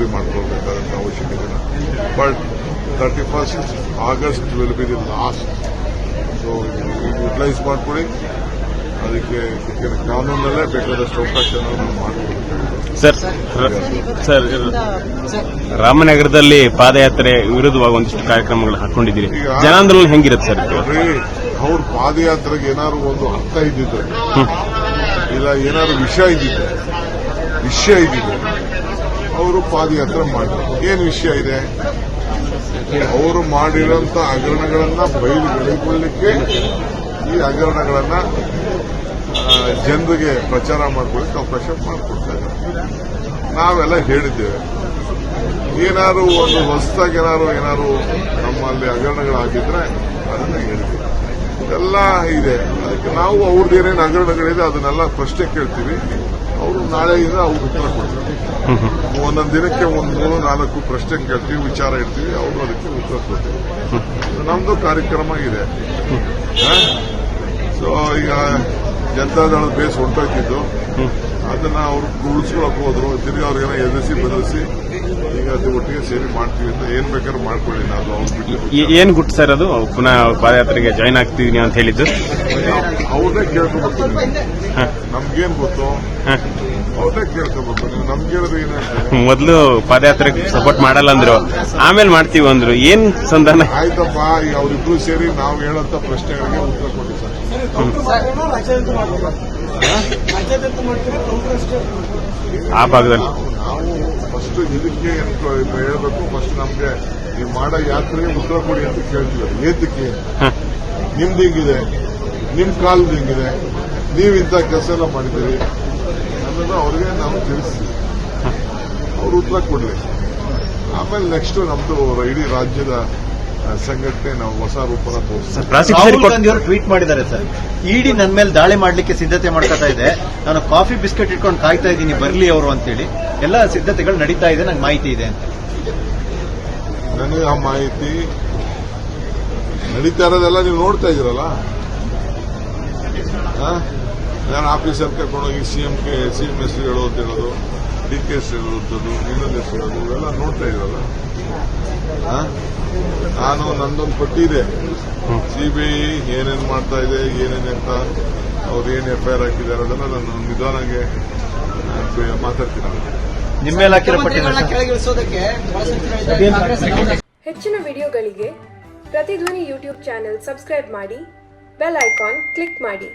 Recovery ಮಾಡ್ಕೊಳ್ಬೇಕಾದಂಥ ಅವಶ್ಯಕತೆ but thirty first August will be the last so utilise ಮಾಡ್ಕೊಳ್ಳಿ ಅದಕ್ಕೆ ಕಾನೂನಲ್ಲೇ ಬೇಕಾದಷ್ಟು ಅವಕಾಶ ಸರ್ ಸರ್ ರಾಮನಗರದಲ್ಲಿ ಪಾದಯಾತ್ರೆ ವಿರುದ್ಧವಾಗಿ ಒಂದಿಷ್ಟು ಕಾರ್ಯಕ್ರಮಗಳು ಹಾಕೊಂಡಿದ್ದೀರಿ. ಈಗ- ಜನಾಂದೋಲನ ಹೆಂಗಿರುತ್ತೆ ಸರ್ ಅವ್ರ ಪಾದಯಾತ್ರೆಗೆ ಏನಾದ್ರು ಒಂದು ಅರ್ಥ ಇದ್ದಿದ್ರೆ ಇಲ್ಲ ಏನಾದ್ರು ವಿಷಯ ಇದ್ದಿದ್ರೆ ವಿಷಯ ಇದ್ದಿದ್ರೆ ಅವರು ಪಾದಯಾತ್ರೆ ಮಾಡಿದ್ರು ಏನ್ ವಿಷಯ ಇದೆ? ಅವರು ಮಾಡಿರೋಂತ ಹಗರಣಗಳನ್ನ ಬಯಲುಗೊಳಿಕೊಳ್ಳಿಕ್ಕೆ ಈ ಹಗರಣಗಳನ್ನ ಜನರಿಗೆ ಪ್ರಚಾರ ಮಾಡ್ಕೊಳ್ಳಿಕ್ಕೆ ಅವಕಾಶ ಮಾಡಿಕೊಡ್ತಾರೆ. ನಾವೆಲ್ಲ ಹೇಳಿದ್ದೇವೆ. ಏನಾದ್ರು ಒಂದು ಹೊಸದಾಗಿ ಏನಾದ್ರು ಏನಾದ್ರು ನಮ್ಮಲ್ಲಿ ಹಗರಣಗಳಾಗಿದ್ರೆ ಅದನ್ನ ಹೇಳ್ತೀವಿ ಎಲ್ಲ ಇದೆ. ಅದಕ್ಕೆ ನಾವು ಅವ್ರದ್ದು ಏನೇನು ಹಗರಣಗಳಿದೆ ಅದನ್ನೆಲ್ಲ ಪ್ರಶ್ನೆ ಕೇಳ್ತೀವಿ. ಅವರು ನಾಳೆಯಿಂದ ಅವ್ರು ಉತ್ತರ ಕೊಡ್ತಾರೆ. ಒಂದೊಂದು ದಿನಕ್ಕೆ ಒಂದು ಮೂರು ನಾಲ್ಕು ಪ್ರಶ್ನೆ ಕೇಳ್ತೀವಿ ವಿಚಾರ ಇಡ್ತೀವಿ ಅವರು ಅದಕ್ಕೆ ಉತ್ತರ ಕೊಡ್ತೀವಿ. ನಮ್ದು ಕಾರ್ಯಕ್ರಮ ಇದೆ. ಸೊ ಈಗ ಜನತಾದಳದ ಬೇಸ್ ಹೊಂಟೋಗ್ತಿದ್ದು ಅದನ್ನ ಅವರು ಉಳಿಸ್ಕೊಳಕ್ ಹೋದ್ರು. ತಿರ್ಗಿ ಅವ್ರಿಗೆಲ್ಲ ಎದುರಿಸಿ ಬದಲಿಸಿ ಈಗ ಅದು ಒಟ್ಟಿಗೆ ಸೇರಿ ಮಾಡ್ತೀವಿ ಅಂತ ಏನ್ ಬೇಕಾದ್ರೂ ಮಾಡ್ಕೊಳ್ಳಿ ನಾವು ಅವ್ರು ಬಿಟ್ಟು ಏನ್ ಗುಟ್ ಸರ್ ಅದು? ಪುನಃ ಪಾದಯಾತ್ರೆಗೆ ಜಾಯ್ನ್ ಆಗ್ತಿದೀನಿ ಅಂತ ಹೇಳಿದ್ದು. ಅವ್ರನ್ನೇ ಕೇಳ್ಕೊಬೇಕು ನಮ್ಗೇನ್ ಗೊತ್ತು. ಅವ್ರನ್ನೇ ಕೇಳ್ಕೋಬೇಕು ನೀವು ನಮ್ಗೆ ಹೇಳೋದು ಏನ್ ಮೊದಲು ಪಾದಯಾತ್ರೆಗೆ ಸಪೋರ್ಟ್ ಮಾಡಲ್ಲ ಅಂದ್ರು. ಆಮೇಲೆ ಮಾಡ್ತೀವಿ ಅಂದ್ರು. ಏನ್ ಸಂಧಾನ? ಆಯ್ತಪ್ಪ ಈಗ ಅವರಿಬ್ರು ಸೇರಿ ನಾವು ಹೇಳಂತ ಪ್ರಶ್ನೆಗಳಿಗೆ ಉತ್ತರ ಕೊಡಿ ಸರ್. ಆ ಭಾಗದಲ್ಲಿ. ನಾವು ಫಸ್ಟ್ ಇದಕ್ಕೆ ಹೇಳಬೇಕು ಫಸ್ಟ್ ನಮ್ಗೆ ನೀವು ಮಾಡೋ ಯಾತ್ರೆಗೆ ಉತ್ತರ ಕೊಡಿ ಅಂತ ಕೇಳ್ತೀವಿ. ಏತಕ್ಕೆ? ಹ, ನಿಮ್ದು ಹೆಂಗಿದೆ? ನಿಮ್ ಕಾಲದ ಹಿಂಗಿದೆ? ನೀವು ಇಂಥ ಕೆಲಸ ಎಲ್ಲ ಮಾಡಿದ್ದೀರಿ. ಅನ್ನೋದು ಅವ್ರಿಗೆ ನಾವು ತಿಳಿಸಿ. ಅವರು ಉತ್ತರ ಕೊಡ್ಲಿ. ಆಮೇಲೆ ನೆಕ್ಸ್ಟ್ ನಮ್ದು ಇಡೀ ರಾಜ್ಯದ ಸಂಘಟನೆ ನಾವು ಹೊಸ ರೂಪನ ರಾಹುಲ್ ಗಾಂಧಿ ಅವರು ಟ್ವೀಟ್ ಮಾಡಿದ್ದಾರೆ ಸರ್. ಇಡಿ ನನ್ನ ಮೇಲೆ ದಾಳಿ ಮಾಡಲಿಕ್ಕೆ ಸಿದ್ಧತೆ ಮಾಡ್ಕೊತಾ ಇದೆ. ನಾನು ಕಾಫಿ ಬಿಸ್ಕೆಟ್ ಇಟ್ಕೊಂಡು ಕಾಯ್ತಾ ಇದ್ದೀನಿ ಬರಲಿ ಅವರು ಅಂತೇಳಿ. ಎಲ್ಲ ಸಿದ್ಧತೆಗಳು ನಡೀತಾ ಇದೆ ನಂಗೆ ಮಾಹಿತಿ ಇದೆ ಅಂತ. ನನಗೆ ಆ ಮಾಹಿತಿ ನಡೀತಾ ಇರೋದೆಲ್ಲ ನೀವು ನೋಡ್ತಾ ಇದ್ದೀರಲ್ಲ? ನಾನು ಆಫೀಸರ್ ಕರ್ಕೊಂಡೋಗಿ ಸಿಎಂ ಎಸ್ ಹೇಳೋ ಅಂತ ಹೇಳೋದು ಡಿ ಕೆ ಎಸ್ ಹೇಳುವಂಥದ್ದು ಇನ್ನೊಂದು ಎಸ್ ಹೇಳೋದು ಇವೆಲ್ಲ ನೋಡ್ತಾ ಇದ್ರಲ್ಲ? ನಾನು ನಂದೊಂದು ಪಟ್ಟಿ ಇದೆ. ಸಿಬಿಐ ಏನೇನು ಮಾಡ್ತಾ ಇದೆ ಏನೇನು ಅಂತ ಅವ್ರು ಏನ್ ಎಫ್ಐಆರ್ ಹಾಕಿದ್ದಾರೆ ಅದನ್ನ ನಾನು ನಿಧಾನಾಗೆ ನಾನು ಮಾತಾಡ್ತೀನಿ. ಹೆಚ್ಚಿನ ವಿಡಿಯೋಗಳಿಗೆ ಪ್ರತಿಧ್ವನಿ ಯೂಟ್ಯೂಬ್ ಚಾನೆಲ್ ಸಬ್ಸ್ಕ್ರೈಬ್ ಮಾಡಿ ಬೆಲ್ ಐಕಾನ್ ಕ್ಲಿಕ್ ಮಾಡಿ.